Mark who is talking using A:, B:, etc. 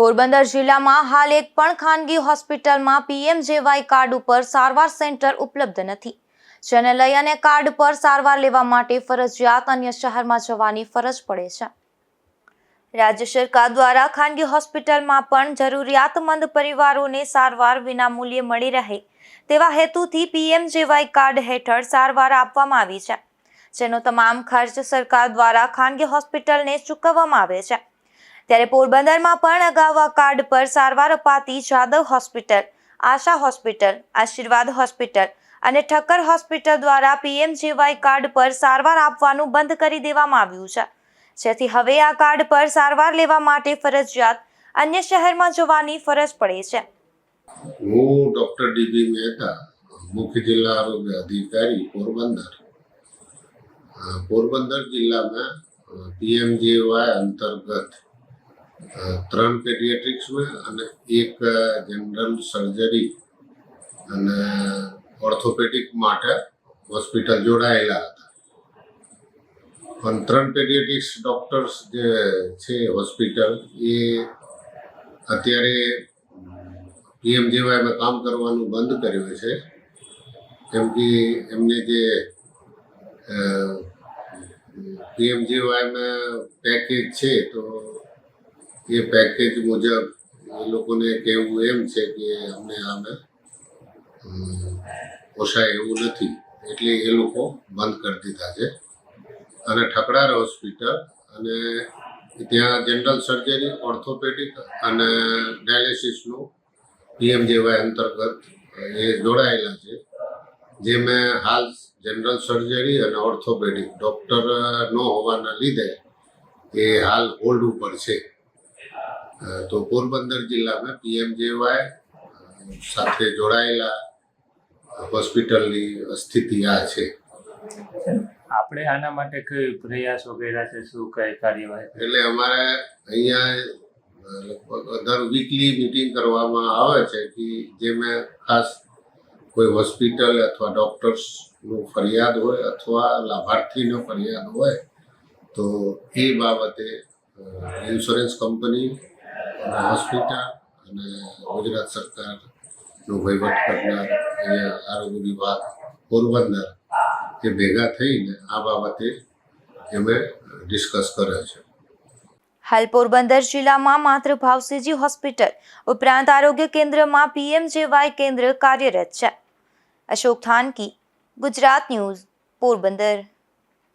A: પોરબંદર જિલ્લામાં હાલ એક પણ ખાનગી હોસ્પિટલમાં પીએમજેવાય કાર્ડ ઉપર સારવાર સેન્ટર ઉપલબ્ધ નથી. જેને લઈ અને કાર્ડ પર સારવાર લેવા માટે ફરજિયાત અન્ય શહેરમાં જવાની ફરજ પડે છે. રાજ્ય સરકાર દ્વારા ખાનગી હોસ્પિટલમાં પણ જરૂરિયાતમંદ પરિવારોને સારવાર વિનામૂલ્યે મળી રહે તેવા હેતુથી પીએમજેવાય કાર્ડ હેઠળ સારવાર આપવામાં આવી છે. જેનો તમામ ખર્ચ સરકાર દ્વારા ખાનગી હોસ્પિટલને ચૂકવવામાં આવે છે. ત્યારે પોરબંદરમાં પણ અગાઉ કાર્ડ પર સારવાર અપાતી Jadav hospital, Asha hospital, Ashirwad hospital અને ઠક્કર હોસ્પિટલ દ્વારા પીએમજીવાય કાર્ડ પર સારવાર આપવાનું બંધ કરી દેવામાં આવ્યું છે. જેથી હવે આ કાર્ડ પર સારવાર લેવા માટે ફરજિયાત અન્ય શહેરમાં જવાની ફરજ પડે છે.
B: હું ડોક્ટર ડીબી મહેતા, મુખ્ય જિલ્લા આરોગ્ય અધિકારી પોરબંદર. પોરબંદર જિલ્લામાં પીએમજેવાય અંતર્ગત ત્રણ પેડિયાટ્રિક્સમાં અને એક જનરલ સર્જરી અને ઓર્થોપેડિક માટે હોસ્પિટલ જોડાયેલા હતા. પણ ત્રણ પેડિયાટ્રિક્સ ડૉક્ટર્સ જે છે હોસ્પિટલ એ અત્યારે પીએમજીવાયમાં કામ કરવાનું બંધ કર્યું છે. કેમ કે એમને જે પીએમજીવાયમાં પેકેજ છે, તો એ પેકેજ મુજબ એ લોકોને કહેવું એમ છે કે અમને આમે પોસાય એવું નથી. એટલે એ લોકો બંધ કરી દીધા છે. અને ઠકડાર હોસ્પિટલ અને ત્યાં જનરલ સર્જરી ઓર્થોપેડિક અને ડાયાલિસિસનું પીએમજેવાય અંતર્ગત એ જોડાયેલા છે. જે મેં હાલ જનરલ સર્જરી અને ઓર્થોપેડિક ડૉક્ટર ન હોવાના લીધે એ હાલ હોલ્ડ ઉપર છે. તો પોરબંદર જિલ્લામાં પીએમજેવાય સાથે જોડાયેલા હોસ્પિટલની સ્થિતિ આ છે.
C: આપણે આના માટે કઈ પ્રયાસો કર્યા છે? શું કઈ કાર્યવાહી
B: એટલે અમારે અહીંયા લગભગ દર વીકલી મિટિંગ કરવામાં આવે છે કે જેમાં ખાસ કોઈ હોસ્પિટલ અથવા ડૉક્ટર્સનું ફરિયાદ હોય અથવા લાભાર્થીનો ફરિયાદ હોય તો એ બાબતે ઇન્સ્યોરન્સ કંપની અને હોસ્પિટલ અને ગુજરાત સરકારનો વહીવટ કરનાર અહીંયા આરોગ્ય વિભાગ પોરબંદર એ ભેગા થઈને આ બાબતે અમે ડિસ્કસ કરે છે.
A: હાલ પોરબંદર જિલ્લામાં માત્ર ભાવસીજી હોસ્પિટલ, ઉપરાંત આરોગ્ય કેન્દ્રમાં પીએમજેવાય કેન્દ્ર કાર્યરત છે. અશોક થાનકી, ગુજરાત ન્યૂઝ, પોરબંદર.